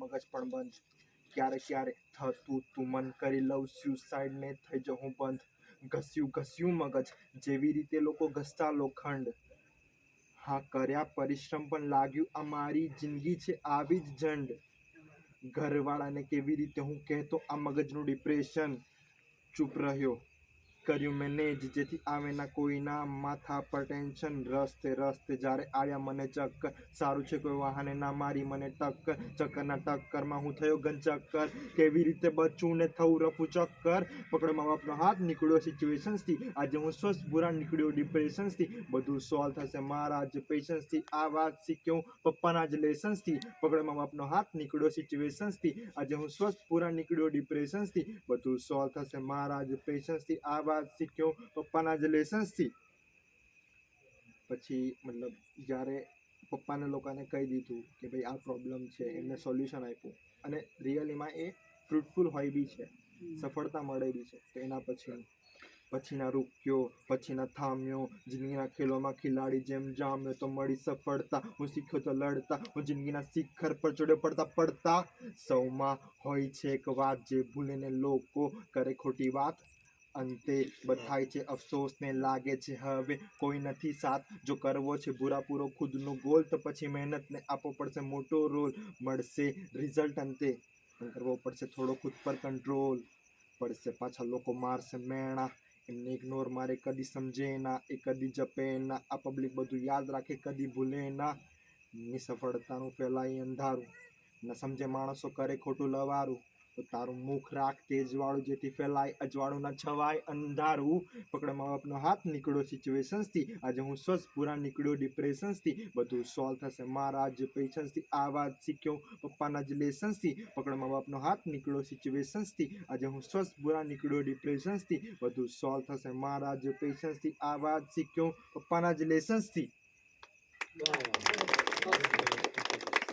મગજ પણ બંધ. ક્યારે ક્યારે થતું તું મન કરી લઉં સ્યુસાઇડ ને થઈ જવું બંધ. ઘસ્યું ઘસ્યું મગજ, જેવી રીતે લોકો ઘસતા લોખંડ હા, કર્યા પરિશ્રમ પણ લાગ્યું. આ મારી જિંદગી છે, આવી જ જંડ ઘરવાળાને કેવી રીતે હું કહેતો, આ મગજનું ડિપ્રેશન ચૂપ રહ્યો. કર્યું મેનેજ જેથી આવે ના કોઈના માથા પર ટેન્શન રસ્તે રસ્તે. જ્યારે આવ્યા મને ચક્કર, સારું છે કોઈ વાહને ના મારી, મને ટક્કર, ચક્કરના ટક્કરમાં હું થયો ગન ચક્કર. કેવી રીતે બચું ને થવું રફું ચક્કર? પકડો મા બાપનો હાથ, નીકળ્યો સિચ્યુએશન્સથી આજે હું સ્વસ્થ, બુરા નીકળ્યો ડિપ્રેશન્સથી બધું સોલ્વ થશે મારા જ પેશન્સથી આ વાત શીખ્યો પપ્પાના જ લેસન્સથી પકડો મા બાપનો હાથ, નીકળ્યો સિચ્યુએશન્સથી આજે હું સ્વસ્થ પૂરા નીકળ્યો ડિપ્રેશન્સથી બધું સોલ્વ થશે મારા જ પેશન્સથી આ વાત શીખ્યો પપ્પાના જ લેસન્સથી પછી મતલબ જ્યારે પપ્પાને લોકોને કહી દીધું કે ભાઈ આ પ્રોબ્લેમ છે એમને સોલ્યુશન આપ્યું. અને રિયલીમાં એ ફ્રૂટફુલ હોય બી છે. સફળતા મળે બી છે. તો એના પછી પછીના રૂક્યો પછીના થામ્યો જિંદગીના ખેલોમાં ખિલાડી જેમ જામ્યો તો મળી સફળતા. હું શીખ્યો તો લડતા. હું જિંદગીના શિખર પર ચડ્યો પડતા પડતા. સૌમાં હોય છે એક વાત જે ભૂલીને લોકો કરે ખોટી વાત. અંતે બધાય છે અફસોસ ને લાગે છે હવે કોઈ નથી સાથ. જો કરવો છે બુરા પૂરો ખુદનો ગોલ તો પછી મહેનતને આપવો પડશે મોટો રોલ. મળશે રિઝલ્ટ અંતે. કરવો પડશે થોડો ખુદ પર કંટ્રોલ. પડશે પાછા લોકો મારશે મેણા. એમને ઇગ્નોર મારે કદી સમજે ના. એ કદી જપે ના. આ પબ્લિક બધું યાદ રાખે કદી ભૂલે ના. ની સફળતાનું ફેલાય અંધારું. ન સમજે માણસો કરે ખોટું લવારું. તો તારું મુખ રાખ, તેજવાળું જેથી ફેલાય, અજવાળું ના છવાય, અંધારું. પકડ મા બાપનો હાથ નીકળ્યો સિચ્યુએશન્સથી આજે હું સ્વસ્થ, પૂરા નીકળ્યો ડિપ્રેશન્સથી બધું સોલ્વ થશે મારા જ પેશન્સથી આ વાત શીખ્યો પપ્પાના જ લેસન્સથી પકડ મા બાપનો હાથ નીકળ્યો સિચ્યુએશન્સથી આજે હું સ્વસ્થ, પૂરા નીકળ્યો ડિપ્રેશન્સથી બધું સોલ્વ થશે મારા જ પેશન્સથી આ વાત શીખ્યો પપ્પાના જ લેસન્સથી.